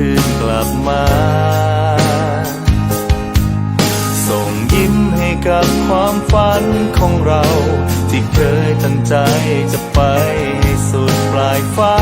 คืนกลับมา ส่งยิ้มให้กับความฝันของเรา ที่เคยตั้งใจจะไปให้สุดปลายฟ้า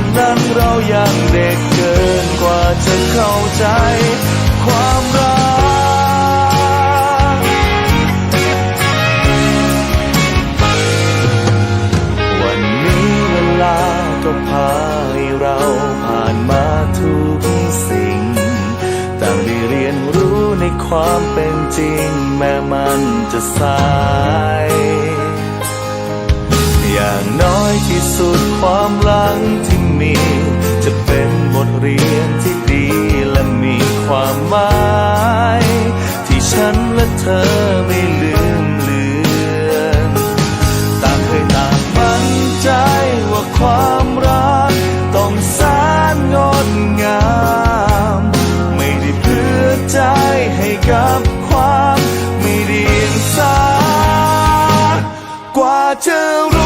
วันนั้นเรายังเด็กเกินกว่าจะเข้าใจ ความรัก วันนี้เวลาก็พาให้เราผ่านมาทุกสิ่ง ต่างได้เรียนรู้ในความเป็นจริง แม้มันจะสายอย่างน้อยที่สุดความหลังที่ มี จะเป็นบทเรียนที่ดีและมีความหมาย ที่ฉันและเธอไม่ลืมเลือนต่างเคยต่างมั่นใจว่าความรัก ต้องสานงดงาม ไม่ได้เพื่อใจให้กับความไม่ดีสากว่าจะ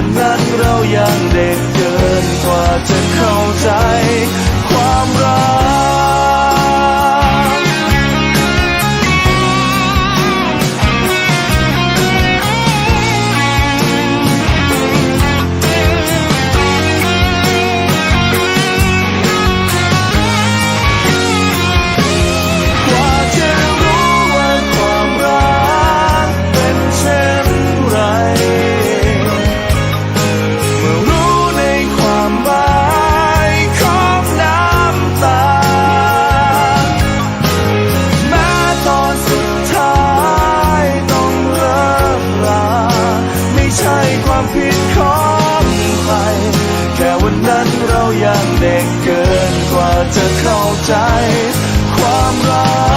ันนั้นเรายังเด็ก ผิดของใคร แค่วันนั้นเรายังเด็กเกินกว่าจะเข้าใจ ความรัก